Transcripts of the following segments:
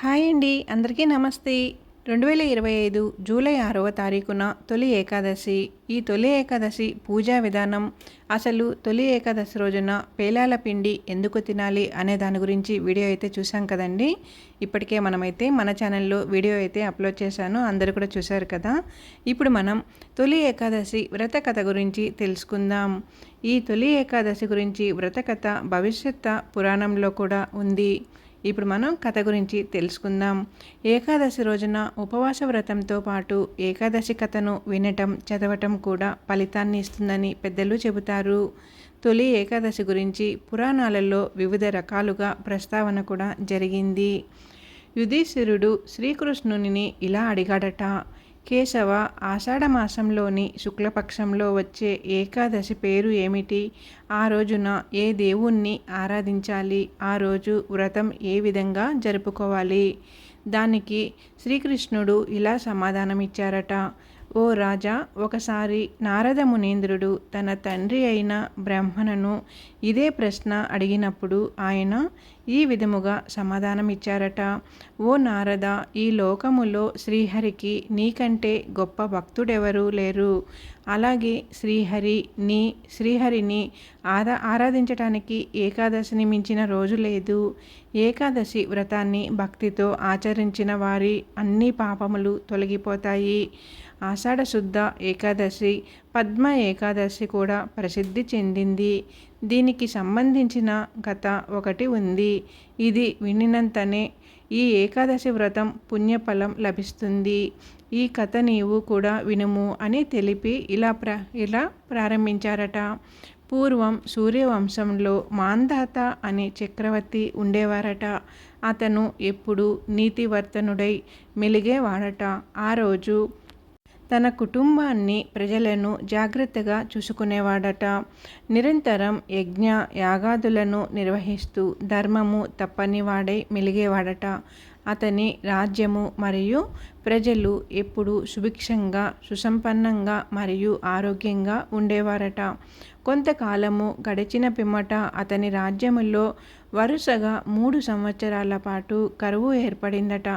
Hi అండి అందరికీ నమస్తే. రెండు వేల ఇరవై ఐదు జూలై ఆరవ తారీఖున తొలి ఏకాదశి. ఈ తొలి ఏకాదశి పూజా విధానం. అసలు తొలి ఏకాదశి రోజున పేలాల పిండి ఎందుకు తినాలి అనే దాని గురించి వీడియో అయితే చూసాం కదండి. ఇప్పటికే మనమైతే మన ఛానల్లో వీడియో అయితే అప్లోడ్ చేశాను అందరూ కూడా చూశారు కదా. ఇప్పుడు మనం తొలి ఏకాదశి వ్రత కథ గురించి తెలుసుకుందాం. ఈ తొలి ఏకాదశి గురించి వ్రత కథ భవిష్యత్ పురాణంలో కూడా ఉంది. ఇప్పుడు మనం కథ గురించి తెలుసుకుందాం. ఏకాదశి రోజున ఉపవాస వ్రతంతో పాటు ఏకాదశి కథను వినటం చదవటం కూడా ఫలితాన్ని ఇస్తుందని పెద్దలు చెబుతారు. తొలి ఏకాదశి గురించి పురాణాలలో వివిధ రకాలుగా ప్రస్తావన కూడా జరిగింది. యుధిష్ఠిరుడు శ్రీకృష్ణుని ఇలా అడిగాడట కేశవ ఆషాఢమాసంలోని శుక్లపక్షంలో వచ్చే ఏకాదశి పేరు ఏమిటి? ఆ రోజున ఏ దేవుణ్ణి ఆరాధించాలి? ఆ రోజు వ్రతం ఏ విధంగా జరుపుకోవాలి? దానికి శ్రీకృష్ణుడు ఇలా సమాధానమిచ్చారట. ఓ రాజా ఒకసారి నారద మునీంద్రుడు తన తండ్రి అయిన బ్రహ్మణను ఇదే ప్రశ్న అడిగినప్పుడు ఆయన ఈ విధముగా సమాధానమిచ్చారట. ఓ నారద ఈ లోకములో శ్రీహరికి నీకంటే గొప్ప భక్తుడెవరూ లేరు. అలాగే శ్రీహరి నీ శ్రీహరిని ఆరా ఆరాధించటానికి ఏకాదశిని మించిన రోజు లేదు. ఏకాదశి వ్రతాన్ని భక్తితో ఆచరించిన వారి అన్ని పాపములు తొలగిపోతాయి. ఆషాఢ శుద్ధ ఏకాదశి పద్మ ఏకాదశి కూడా ప్రసిద్ధి చెందింది. దీనికి సంబంధించిన కథ ఒకటి ఉంది. ఇది వినినంతనే ఈ ఏకాదశి వ్రతం పుణ్యఫలం లభిస్తుంది. ఈ కథ నీవు కూడా వినుము అని తెలిపి ఇలా ప్ర ఇలా ప్రారంభించారట. పూర్వం సూర్యవంశంలో మాంధాత అనే చక్రవర్తి ఉండేవారట. అతను ఎప్పుడు నీతివర్తనుడై మెలిగేవాడట. ఆ రోజు తన కుటుంబాన్ని ప్రజలను జాగ్రత్తగా చూసుకునేవాడట. నిరంతరం యజ్ఞ యాగాదులను నిర్వహిస్తూ ధర్మము తప్పనివాడై మెలిగేవాడట. అతని రాజ్యము మరియు ప్రజలు ఎప్పుడు సుభిక్షంగా సుసంపన్నంగా మరియు ఆరోగ్యంగా ఉండేవారట. కొంతకాలము గడిచిన పిమ్మట అతని రాజ్యములో వరుసగా మూడు సంవత్సరాల పాటు కరువు ఏర్పడిందట.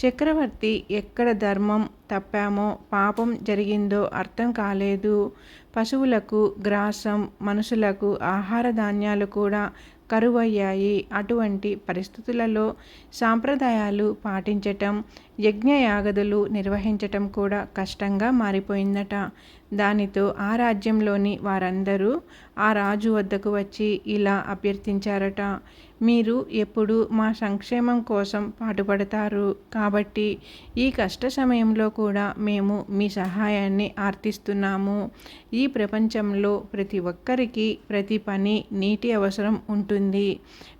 చక్రవర్తి ఎక్కడ ధర్మం తప్పామో పాపం జరిగిందో అర్థం కాలేదు. పశువులకు గ్రాసం మనుషులకు ఆహార ధాన్యాలు కూడా కరువయ్యాయి. అటువంటి పరిస్థితులలో సాంప్రదాయాలు పాటించటం యజ్ఞయాగదులు నిర్వహించటం కూడా కష్టంగా మారిపోయిందట. దానితో ఆ రాజ్యంలోని వారందరూ ఆ రాజు వద్దకు వచ్చి ఇలా అభ్యర్థించారట. మీరు ఎప్పుడు మా సంక్షేమం కోసం పాటుపడతారు. కాబట్టి ఈ కష్ట సమయంలో కూడా మేము మీ సహాయాన్ని ఆర్తిస్తున్నాము. ఈ ప్రపంచంలో ప్రతి ఒక్కరికి ప్రతి పని నీటి అవసరం ఉంటుంది.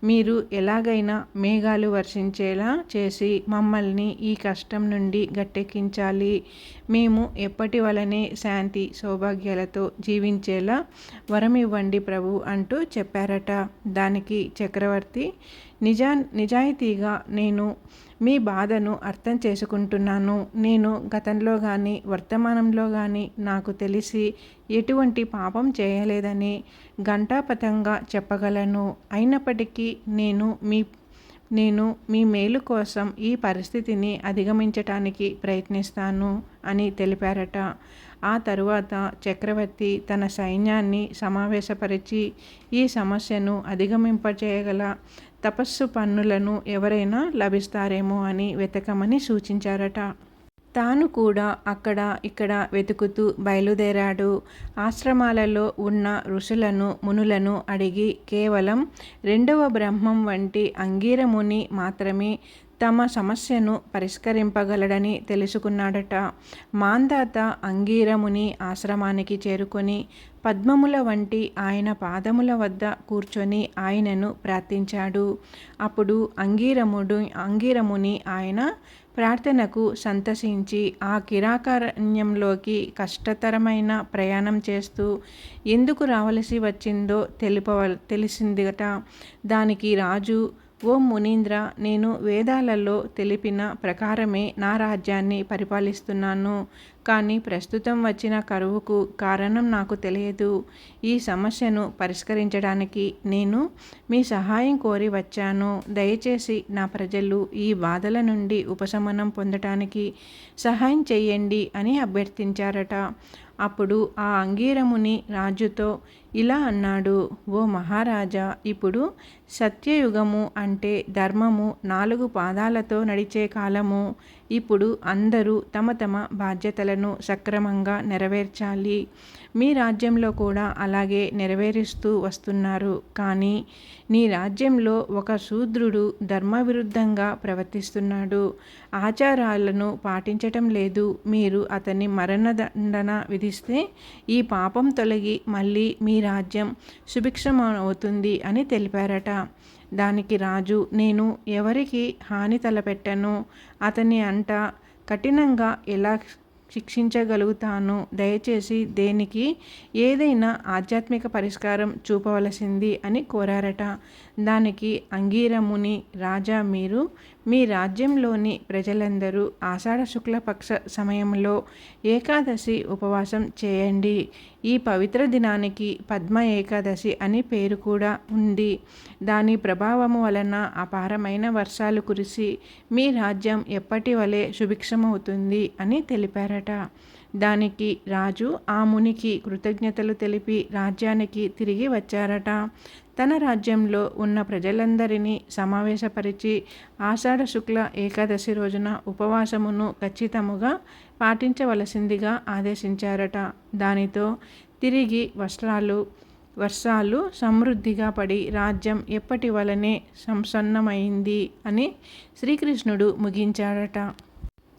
మీరు ఎలాగైనా మేఘాలు వర్షించేలా చేసి మమ్మల్ని ఈ కష్టం నుండి గట్టెక్కించాలి. మేము ఎప్పటి వలనే శాంతి సౌభాగ్యాలతో జీవించేలా వరం ఇవ్వండి ప్రభు అంటూ చెప్పారట. దానికి చక్రవర్తి నిజా నిజాయితీగా నేను మీ బాధను అర్థం చేసుకుంటున్నాను. నేను గతంలో కానీ వర్తమానంలో కానీ నాకు తెలిసి ఎటువంటి పాపం చేయలేదని ఘంటాపథంగా చెప్పగలను. అయినప్పటికీ నేను మీ నేను మీ మేలు కోసం ఈ పరిస్థితిని అధిగమించటానికి ప్రయత్నిస్తాను అని తెలిపారట. ఆ తరువాత చక్రవర్తి తన సైన్యాన్ని సమావేశపరిచి ఈ సమస్యను అధిగమింపచేయగల తపస్సు పన్నులను ఎవరైనా లభిస్తారేమో అని వెతకమని సూచించారట. తాను కూడా అక్కడ ఇక్కడ వెతుకుతూ బయలుదేరాడు. ఆశ్రమాలలో ఉన్న ఋషులను మునులను అడిగి కేవలం రెండవ బ్రహ్మం వంటి అంగీరముని మాత్రమే తమ సమస్యను పరిష్కరింపగలడని తెలుసుకున్నాడట. మాందాత అంగీరముని ఆశ్రమానికి చేరుకొని పద్మముల వంటి ఆయన పాదముల వద్ద కూర్చొని ఆయనను ప్రార్థించాడు. అప్పుడు అంగీరముడు అంగీరముని ఆయన ప్రార్థనకు సంతసించి ఆ కిరాకారణ్యంలోకి కష్టతరమైన ప్రయాణం చేస్తూ ఎందుకు రావలసి వచ్చిందో తెలుపవ తెలిసిందిగట దానికి రాజు ఓం మునీంద్ర నేను వేదాలలో తెలిపిన ప్రకారమే నా రాజ్యాన్ని పరిపాలిస్తున్నాను. కానీ ప్రస్తుతం వచ్చిన కరువుకు కారణం నాకు తెలియదు. ఈ సమస్యను పరిష్కరించడానికి నేను మీ సహాయం కోరి వచ్చాను. దయచేసి నా ప్రజలు ఈ బాధల నుండి ఉపశమనం పొందటానికి సహాయం చేయండి అని అభ్యర్థించారట. అప్పుడు ఆ అంగీరముని రాజుతో ఇలా అన్నాడు. ఓ మహారాజా ఇప్పుడు సత్యయుగము అంటే ధర్మము నాలుగు పాదాలతో నడిచే కాలము. ఇప్పుడు అందరూ తమ తమ బాధ్యతలను సక్రమంగా నెరవేర్చాలి. మీ రాజ్యంలో కూడా అలాగే నెరవేరుస్తూ వస్తున్నారు. కానీ నీ రాజ్యంలో ఒక శూద్రుడు ధర్మవిరుద్ధంగా ప్రవర్తిస్తున్నాడు. ఆచారాలను పాటించటం లేదు. మీరు అతన్ని మరణదండన విధిస్తే ఈ పాపం తొలగి మళ్ళీ మీ రాజ్యం సుభిక్షమవుతుంది అని తెలిపారట. దానికి రాజు నేను ఎవరికి హాని తలపెట్టను? అతని అంట కఠినంగా ఎలా శిక్షించగలుగుతాను? దయచేసి దేనికి ఏదైనా ఆధ్యాత్మిక పరిష్కారం చూపవలసింది అని కోరారట. దానికి అంగీరముని రాజా మీరు మీ రాజ్యంలోని ప్రజలందరూ ఆషాఢ శుక్లపక్ష సమయంలో ఏకాదశి ఉపవాసం చేయండి. ఈ పవిత్ర దినానికి పద్మ ఏకాదశి అని పేరు కూడా ఉంది. దాని ప్రభావము వలన అపారమైన వర్షాలు కురిసి మీ రాజ్యం ఎప్పటి వలె సుభిక్షమవుతుంది అని తెలిపారట. దానికి రాజు ఆ మునికి కృతజ్ఞతలు తెలిపి రాజ్యానికి తిరిగి వచ్చారట. తన రాజ్యంలో ఉన్న ప్రజలందరినీ సమావేశపరిచి ఆషాఢ శుక్ల ఏకాదశి రోజున ఉపవాసమును ఖచ్చితముగా పాటించవలసిందిగా ఆదేశించారట. దానితో తిరిగి వస్త్రాలు వర్షాలు సమృద్ధిగా పడి రాజ్యం ఎప్పటి వలనే సంసన్నమైంది అని శ్రీకృష్ణుడు ముగించాడట.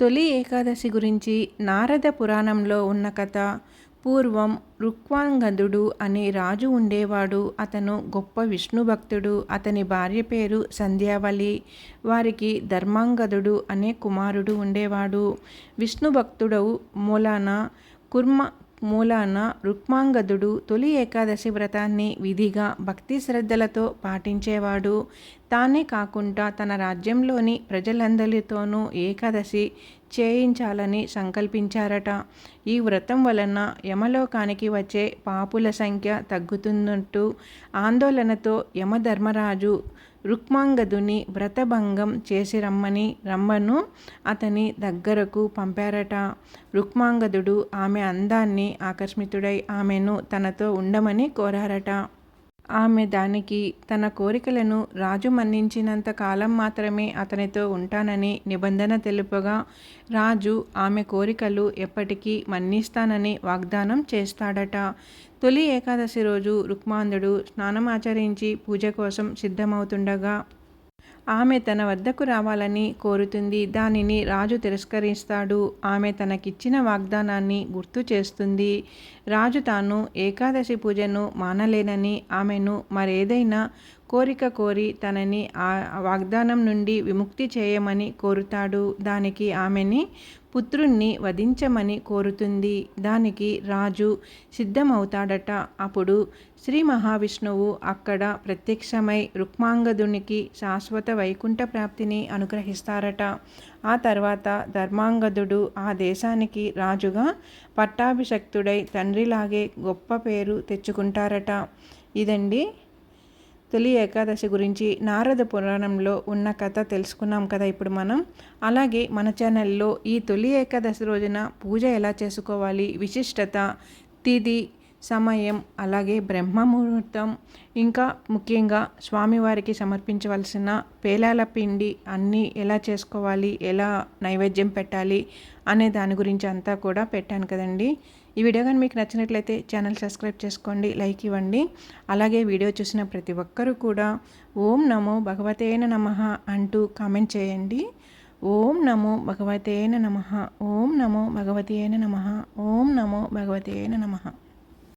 తొలి ఏకాదశి గురించి నారద పురాణంలో ఉన్న కథ పూర్వం రుక్వాంగదుడు అనే రాజు ఉండేవాడు. అతను గొప్ప విష్ణు భక్తుడు. అతని భార్య పేరు సంధ్యావళి. వారికి ధర్మాంగదుడు అనే కుమారుడు ఉండేవాడు. విష్ణు భక్తుడు మూలాన కుర్మ మూలాన రుక్మాంగదుడు తొలి ఏకాదశి వ్రతాన్ని విధిగా భక్తి శ్రద్ధలతో పాటించేవాడు. తానే కాకుండా తన రాజ్యంలోని ప్రజలందరితోనూ ఏకాదశి చేయించాలని సంకల్పించారట. ఈ వ్రతం వలన యమలోకానికి వచ్చే పాపుల సంఖ్య తగ్గుతున్నట్టు ఆందోళనతో యమధర్మరాజు రుక్మాంగదుని వ్రతభంగం చేసి రమ్మని రమ్మను అతని దగ్గరకు పంపారట. రుక్మాంగదుడు ఆమె అందాన్ని ఆకస్మితుడై ఆమెను తనతో ఉండమని కోరారట. ఆమె దానికి తన కోరికలను రాజు మన్నించినంత కాలం మాత్రమే అతనితో ఉంటానని నిబంధన తెలుపగా రాజు ఆమె కోరికలు ఎప్పటికీ మన్నిస్తానని వాగ్దానం చేస్తాడట. తొలి ఏకాదశి రోజు రుక్మాంధుడు స్నానం ఆచరించి పూజ కోసం సిద్ధమవుతుండగా ఆమె తన వద్దకు రావాలని కోరుతుంది. దానిని రాజు తిరస్కరిస్తాడు. ఆమె తనకిచ్చిన వాగ్దానాన్ని గుర్తు చేస్తుంది. రాజు తాను ఏకాదశి పూజను మానలేనని ఆమెను మరేదైనా కోరిక కోరి తనని ఆ వాగ్దానం నుండి విముక్తి చేయమని కోరుతాడు. దానికి ఆమెని పుత్రుణ్ణి వధించమని కోరుతుంది. దానికి రాజు సిద్ధమవుతాడట. అప్పుడు శ్రీ మహావిష్ణువు అక్కడ ప్రత్యక్షమై రుక్మాంగదునికి శాశ్వత వైకుంఠ ప్రాప్తిని అనుగ్రహిస్తారట. ఆ తర్వాత ధర్మాంగదుడు ఆ దేశానికి రాజుగా పట్టాభిషక్తుడై తండ్రిలాగే గొప్ప పేరు తెచ్చుకుంటారట. ఇదండి తొలి ఏకాదశి గురించి నారద పురాణంలో ఉన్న కథ తెలుసుకున్నాం కదా ఇప్పుడు మనం. అలాగే మన ఛానల్లో ఈ తొలి ఏకాదశి రోజున పూజ ఎలా చేసుకోవాలి విశిష్టత తిది సమయం అలాగే బ్రహ్మముహూర్తం ఇంకా ముఖ్యంగా స్వామివారికి సమర్పించవలసిన పేలాల పిండి అన్నీ ఎలా చేసుకోవాలి ఎలా నైవేద్యం పెట్టాలి అనే దాని గురించి అంతా కూడా పెట్టాను కదండి. ఈ వీడియో కానీ మీకు నచ్చినట్లయితే ఛానల్ సబ్స్క్రైబ్ చేసుకోండి లైక్ ఇవ్వండి. అలాగే వీడియో చూసిన ప్రతి ఒక్కరూ కూడా ఓం నమో భగవతేన నమ అంటూ కామెంట్ చేయండి. ఓం నమో భగవతేన నమ ఓం నమో భగవతేన నమ ఓం నమో భగవతేన నమ.